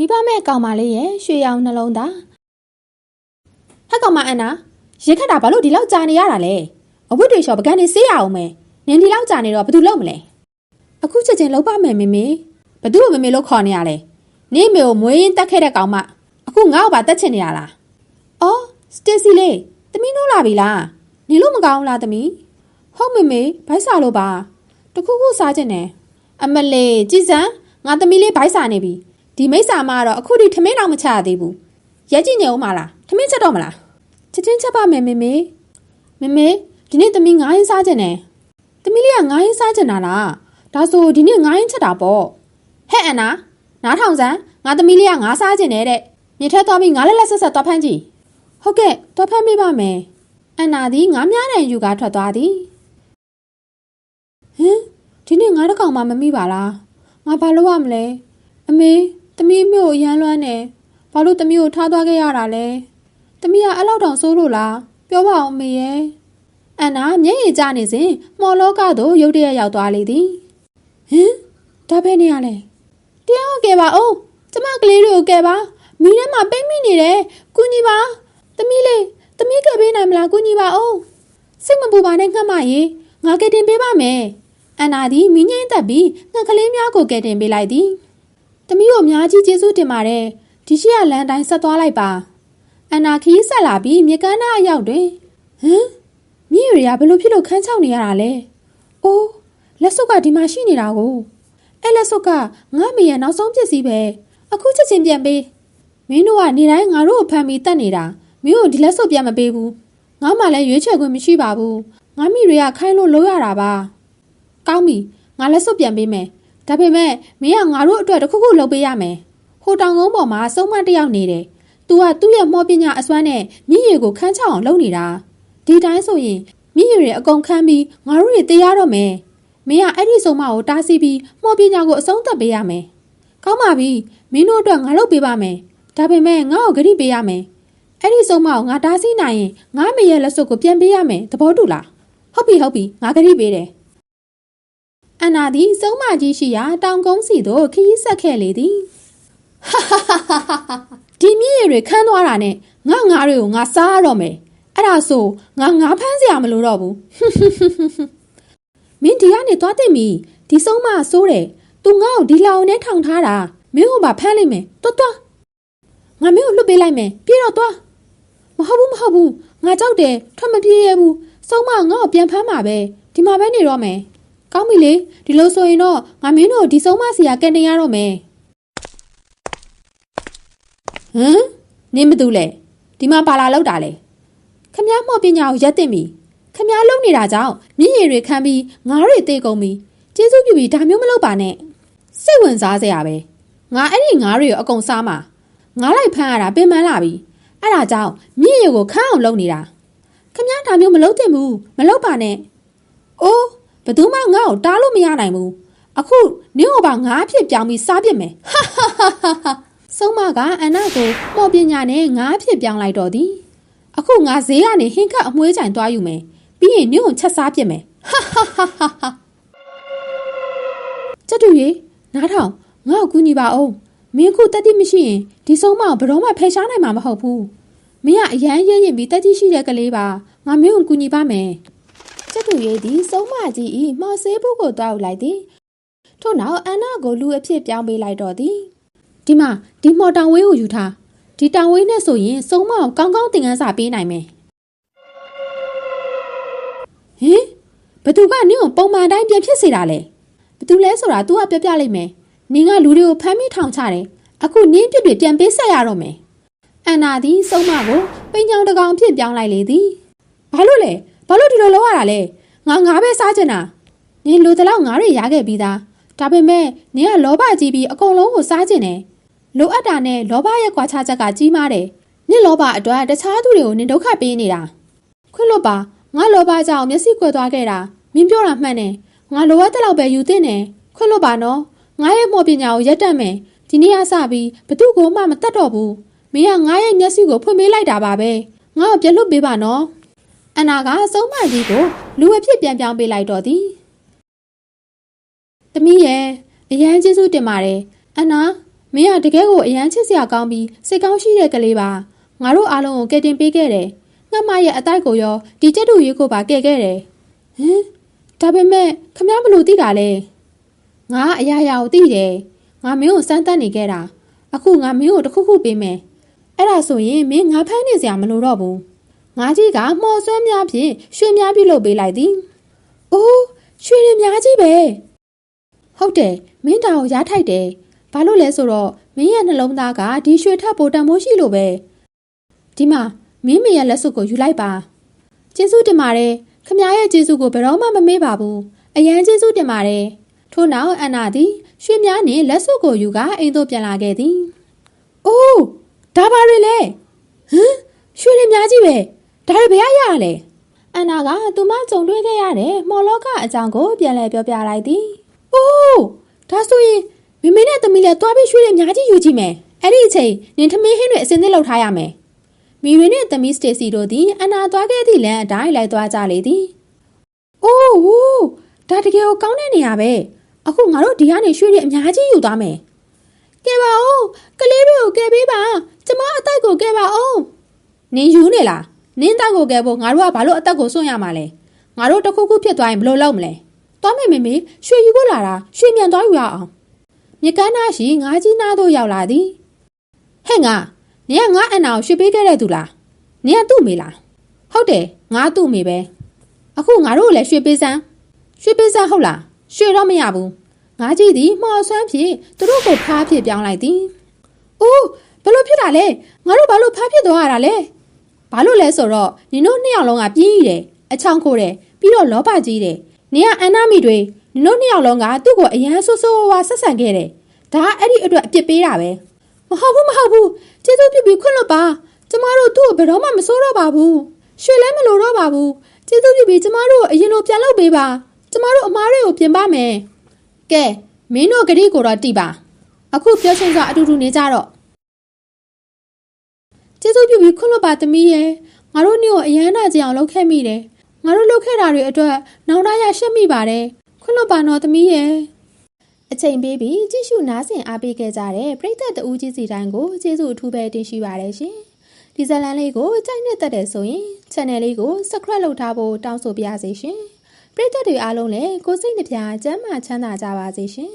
မိဘမဲ့ကောင်မလေးရဲ့ရွှေရောင်နှလုံးသားဟဲ့ကောင်မအန်နာရေခက်တာဘာလို့ဒီလောက်ကြာနေရတာလဲအဝတ်တွေလျှော်ပကန်းနေစေးရအောင်မယ်နင်ဒီလောက်ကြာနေတော့ဘယ်သူလုပ်မလဲအခုချက်ချင်းလောက်ပါမယ်မေမေဘသူ့ကိုမေမေလို့ခေါ်နေရလဲနေမေကိုမွေးရင်တက်ခဲ့တဲ့ကောင်မအခုငါ့ကိုပါတက်ချင်နေရလားအော်စတေစီလေးသမီးနိုးလာပြီလားနေလို့မကောင်းဘူးလားသမီးဟုတ်မေမေဘိုက်စာလို့ပါတခုခုစားချင်တယ်အမလေးကြည်စံငါသမီးလေးဘိုက်စာနေပြီ ဒီမိစ္ဆာမကတော့အခုထိထမင်းတော့မချရသေးဘူးရဲကြည့်နေဦးမလားထမင်းချက်တော့မလားချက်ချင်းချက်ပါမယ်မေမေမေမေဒီနေ့သမီးငါးရင်းစားချင်တယ်သမီးလေးကငါးရင်းစားချင်တာလားဒါဆိုဒီနေ့ငါးရင်းချက်တာပေါ့ဟဲ့အန်နာနားထောင်စမ်းငါသမီးလေးကငါးစားချင်တယ်တဲ့မြေထက်သွားပြီးငါလက်လက်ဆက်ဆက်သွားဖမ်းကြည့်ဟုတ်ကဲ့သွားဖမ်းပေးပါမယ်အန်နာသည်ငါးများတဲ့ယူကားထွက်သွားသည်ဟင်ဒီနေ့ငါးတစ်ကောင်မှမမိပါလားငါဘာလုပ်ရမလဲအမေ သမီးမျိုးအရန်လွမ်းနေဘာလို့သမီးကိုထားသွားခဲ့ရတာလဲသမီးကအဲ့လောက်တောင်စိုးလို့လားပြောပါအောင်မေရဲ့အန်နာမျက်ရည်ကျနေစဉ်မော်လောကသို့ရုတ်တရက်ရောက်သွားလေသည်ဟင်ဒါပဲနေရလဲတရားဟုတ်ကဲပါအောင်ကျမကလေးတွေကိုကဲပါမီးထဲမှာပိတ်မိနေတယ်ကုညီပါသမီးလေးသမီးကပေးနိုင်မလားကုညီပါအောင်စိတ်မပူပါနဲ့ငှက်မရေငါကယ်တင်ပေးပါမယ်အန်နာသည်မင်းငိမ့်သက်ပြီးငှက်ကလေးများကိုကယ်တင်ပေးလိုက်သည်။ သမီးတို့အများကြီးကျေးဇူးတင်ပါတယ်။ဒီရှိရလမ်းတိုင်းဆက်သွားလိုက်ပါ။အန်နာခီးဆက်လာပြီးမြေကမ်းနားအရောက်တွင်ဟမ်မြည့်ရရဘလို့ဖြစ်လို့ခန်းချောက်နေရတာလဲ။အိုးလက်စုပ်ကဒီမှာရှိနေတာကိုအဲ့လက်စုပ်ကငါမေရဲ့နောက်ဆုံးပစ္စည်းပဲ။အခုချက်ချင်းပြန်ပေး။မင်းတို့ကနေတိုင်းငါတို့ကိုဖမ်းပြီးတတ်နေတာ။မင်းတို့ဒီလက်စုပ်ပြန်မပေးဘူး။ငါမှလည်းရွေးချယ်ခွင့်မရှိပါဘူး။ငါမိတွေကခိုင်းလို့လုံးရတာပါ။ကောင်းပြီ။ငါလက်စုပ်ပြန်ပေးမယ်။ ဒါပေမဲ့မင်းကငါတို့အတွက်တစ်ခုခုလုပ်ပေးရမယ်။ဟိုတောင်ကုန်းပေါ်မှာစုံမတစ်ယောက်နေတယ်။ तू ကသူ့ရဲ့မောပညာအစွမ်းနဲ့မြင့်ရည်ကိုခန်းချောက်အောင်လုပ်နေတာ။ဒီတိုင်းဆိုရင်မြင့်ရည်တွေအကုန်ခန်းပြီးငါတို့တွေတရားတော့မယ်။မင်းကအဲ့ဒီစုံမကိုတားဆီးပြီးမောပညာကိုအဆုံးသတ်ပေးရမယ်။ကောင်းပါပြီ။မင်းတို့အတွက်ငါလုပ်ပေးပါမယ်။ဒါပေမဲ့ငါ့ကိုဂရုပေးရမယ်။အဲ့ဒီစုံမကိုငါတားဆီးနိုင်ရင်ငါမေရဲ့လက်စွပ်ကိုပြန်ပေးရမယ်။သဘောတူလား။ဟုတ်ပြီဟုတ်ပြီငါဂရုပေးတယ်။ အန်နာသည်စုံမကြီးရှိရာတောင်ကုန်းစီသို့ခရီးဆက်ခဲ့လေသည်ဟာဟာဟာဟာဟာဒီမြည့်ရည်တွေခန်းသွားတာနဲ့ငါငါတွေကိုငါစားရတော့မယ်အဲ့ဒါဆိုငါငါဖမ်းစရာမလိုတော့ဘူးမင်းဒီကနေသွားသိပြီဒီစုံမဆိုးတယ်သူငါ့ကိုဒီလောင်နဲ့ထောင်ထားတာမင်းကိုပါဖမ်းလိုက်မယ်တွတ်တွတ်ငါမင်းကိုလွတ်ပေးလိုက်မယ်ပြေတော့သွားမဟုတ်ဘူးမဟုတ်ဘူးငါကြောက်တယ်ထွက်မပြေးရဘူးစုံမငါ့ကိုပြန်ဖမ်းမှာပဲဒီမှာပဲနေတော့မယ် ကောင်းပြီလေဒီလိုဆိုရင်တော့ငါမင်းတို့ဒီဆုံးမစီကကန်တင်ရတော့မယ်ဟမ်နင်းမတူလဲဒီမှာပါလာလောက်တာလဲခမည်းမော့ပညာကိုရက်တင်ပြီခမည်းလုံနေတာကြောင့်မြင့်ရည်တွေခမ်းပြီးငါးတွေတေကုန်ပြီကျေးဇူးပြုပြီးဒါမျိုးမလုပ်ပါနဲ့စိတ်ဝင်စားစရာပဲငါအဲ့ဒီငါးတွေကိုအကုန်စားမှာငါးလိုက်ဖမ်းရတာပင်ပန်းလာပြီအဲ့ဒါကြောင့်မြင့်ရည်ကိုခမ်းအောင်လုပ်နေတာခမည်းဒါမျိုးမလုပ်သင့်ဘူးမလုပ်ပါနဲ့အိုး ဘယ်သူမှငါ့ကိုတားလို့မရနိုင်ဘူးအခုနင်းဟိုပါငါးအဖြစ်ပြောင်းပြီးစားပြစ်မယ်ဟာဟာဟာဟာဟာဆုံးမကအန်နာကိုမော်ပညာနဲ့ငါးအဖြစ်ပြောင်းလိုက်တော့သည်အခုငါဈေးကနေဟင်းခတ်အမွှေးချိုင်သွားယူမယ်ပြီးရင်နင်းကိုချက်စားပြစ်မယ်ဟာဟာဟာဟာဟာကျတူရေနားထောင်ငါ့ကိုကူညီပါအောင်မင်းအခုတက်တိမရှိရင်ဒီဆုံးမကိုဘယ်တော့မှဖယ်ရှားနိုင်မှာမဟုတ်ဘူးမင်းကအရန်ရင်းရင်ပြီးတက်တိရှိတဲ့ကလေးပါငါမင်းကိုကူညီပါမယ် ကျက်တူရေးသည်စုံမကြီးဤမော်ဆေးဘူးကိုတောက်လိုက်သည်ထို့နောက်အန်နာကိုလူအဖြစ်ပြောင်းပေးလိုက်တော့သည်ဒီမှာဒီမော်တောင်ဝေးကိုယူထားဒီတောင်ဝေးနဲ့ဆိုရင်စုံမအောင်ကောင်းကောင်းသင်ခန်းစာပေးနိုင်မယ်ဟင်ဘသူကနင့်ကိုပုံမှန်တိုင်းပြန်ဖြစ်စေတာလဲဘသူလဲဆိုတာ तू ကပြောပြလိုက်မယ်နင်ကလူတွေကိုဖမ်းမိထောင်ချတယ်အခုနင်းပြစ်တွေပြန်ပေးဆက်ရတော့မယ်အန်နာသည်စုံမကိုပိန်ချောင်တကောင်ဖြစ်ပြောင်းလိုက်လေသည်ဘာလို့လဲဘာလို့ဒီလိုလုပ်ရတာလဲ ငါငါပဲစားချင်တာနင်လိုတလောက်ငါတွေရခဲ့ပြီးသားဒါပေမဲ့နင်ကလောဘကြီးပြီးအကုန်လုံးကိုစားချင်တယ်လိုအပ်တာနဲ့လောဘရဲ့ကွာခြားချက်ကကြီးမားတယ်နင်လောဘအတွက်တခြားသူတွေကိုနင်ဒုက္ခပေးနေတာခွင့်လွတ်ပါငါလောဘကြောင့်မျက်စိကွယ်သွားခဲ့တာမင်းပြောတာမှန်တယ်ငါလိုအပ်တဲ့လောက်ပဲယူသင့်တယ်ခွင့်လွတ်ပါနော်ငါရဲ့မော်ပညာကိုရက်တက်မယ်ဒီနေ့ကစပြီးဘသူ့ကိုမှမတတ်တော့ဘူးမင်းကငါရဲ့မျက်စိကိုဖွင့်ပေးလိုက်တာပါပဲငါ့ကိုပြလွတ်ပေးပါနော် အန်နာကစုံမကြီးကိုလူအဖြစ်ပြန်ပြောင်းပေးလိုက်တော့သည်။သမီးရဲ့အရန်ကျေးဇူးတင်ပါတယ်။အန်နာမင်းကတကယ်ကိုအရန်ချစ်စရာကောင်းပြီးစိတ်ကောင်းရှိတဲ့ကလေးပါငါတို့အားလုံးကိုကယ်တင်ပေးခဲ့တယ်ငှက်မရဲ့အတိုက်ကိုရောဒီကျက်တူရွေးကိုပါကယ်ခဲ့တယ်ဟမ်ဒါပေမဲ့ခမ ्या ဘလို့သိတာလဲငါအရာရာကိုသိတယ်ငါမင်းကိုစမ်းသပ်နေခဲ့တာအခုငါမင်းကိုတစ်ခုခုပေးမယ်အဲ့ဒါဆိုရင်မင်းငါဖမ်းနေစရာမလိုတော့ဘူး ငါကြီးကမှော်စွမ်းများဖြင့်ရွှေများပြုတ်လုပ်ပေးလိုက်သည်အိုးရွှေတွေများကြီးပဲဟုတ်တယ်မင်းတောင်ကိုရားထိုက်တယ်ဘာလို့လဲဆိုတော့မင်းရဲ့နှလုံးသားကဒီရွှေထပ်ပိုတန်မိုးရှိလို့ပဲဒီမှာမင်းမေရဲ့လက်စွပ်ကိုယူလိုက်ပါကျေးဇူးတင်ပါတယ်ခမရဲ့ကျေးဇူးကိုဘယ်တော့မှမမေ့ပါဘူးအရန်ကျေးဇူးတင်ပါတယ်ထို့နောက်အန်နာသည်ရွှေများနှင့်လက်စွပ်ကိုယူကအိမ်သို့ပြန်လာခဲ့သည်အိုးဒါပါတွေလေဟမ်ရွှေတွေများကြီးပဲ ဒါတွေဘယ်ရရလဲအန်နာကသူမကြုံတွေ့ခဲ့ရတဲ့မော်လောကအကြောင်းကိုပြန်လည်ပြောပြလိုက်သည်အိုးဒါဆိုရင်မမေနဲ့သမီးလည်းတွားပြီးရွှေတွေအများကြီးယူကြည့်မယ်အဲ့ဒီအချိန်နင်ထမင်းဟင်းတွေအစင်းသစ်လောက်ထားရမယ်မီရီနဲ့သမီးစတေစီတို့သည်အန်နာသွားခဲ့သည့်လမ်းအတိုင်းလိုက်သွားကြလေသည်အိုးဟိုးဒါတကယ်ကိုကောင်းတဲ့နေရာပဲအခုငါတို့ဒီကနေရွှေတွေအများကြီးယူသွားမယ်ကဲပါဦးကလေးတွေကိုကဲပေးပါကျမအသက်ကိုကဲပါဦးနင်ယူနေလား နင်းတက်ကိုကဲဖို့ငါတို့ကဘာလို့အသက်ကိုစွန့်ရမှာလဲငါတို့တစ်ခုခုဖြစ်သွားရင်ဘယ်လိုလုပ်မလဲသွားမယ်မေမေရွှေယူဖို့လာတာရွှေမြန်သွားယူရအောင်မြကန်းသားရှိငါးကြီးနားသို့ရောက်လာသည်ဟဲ့ငါနင်ကငါအန်နာကိုရွှေပေးခဲ့တဲ့သူလားနင်ကသူ့မေလားဟုတ်တယ်ငါသူ့မေပဲအခုငါတို့လည်းရွှေပေးစမ်းရွှေပေးစမ်းဟုတ်လားရွှေတော့မရဘူးငါကြီးသည်မှော်ဆွမ်းဖြင့်သူတို့ကိုဖားဖြစ်ပြောင်းလိုက်သည်အိုးဘလို့ဖြစ်တာလဲငါတို့ဘာလို့ဖားဖြစ်သွားရတာလဲ ဘာလို့လဲဆိုတော့နင်တို့နှစ်ယောက်လုံးကပြင်းရည်တယ်အချောင်းခိုးတယ်ပြီးတော့လောဘကြီးတယ်နင်ကအန်နာမီတွေနင်တို့နှစ်ယောက်လုံးကသူ့ကိုအရန်ဆိုးဆိုးဝါးဝါဆက်ဆံခဲ့တယ်ဒါကအဲ့ဒီအတွက်အပြစ်ပေးတာပဲမဟုတ်ဘူးမဟုတ်ဘူးကျေးဇူးပြုပြီးခွင့်လွတ်ပါကျမတို့သူ့ကိုဘယ်တော့မှမဆိုးတော့ပါဘူးရွှေလည်းမလိုတော့ပါဘူးကျေးဇူးပြုပြီးကျမတို့ကိုအရင်လိုပြန်လုပ်ပေးပါကျမတို့အမားတွေကိုပြင်ပါမယ်ကဲမင်းတို့ဂတိကိုတော့တိပါအခုပြောချင်းစွာအတူတူနေကြတော့ ကျေးဇူးပြုပြီးခွင့်လွတ်ပါသမီးရဲ့ငါတို့နေ့ကိုအရန်နာကြအောင်လုပ်ခဲ့မိတယ်ငါတို့လုပ်ခဲ့တာတွေအတွက်နောင်တရရှက်မိပါတယ်ခွင့်လွတ်ပါတော့သမီးရဲ့အချိန်ပေးပြီးကြည့်ရှုနားဆင်အားပေးခဲ့ကြတဲ့ပရိသတ်တဦးကြီးစီတိုင်းကိုကျေးဇူးအထူးပဲတင်ရှိပါတယ်ရှင်ဒီဇလန်လေးကိုကြိုက်နှစ်သက်တယ်ဆိုရင် channel လေးကို subscribe လုပ်ထားဖို့တောင်းဆိုပါရစေရှင်ပရိသတ်တွေအားလုံးလည်းကိုယ်စိတ်နှပြကျန်းမာချမ်းသာကြပါစေရှင်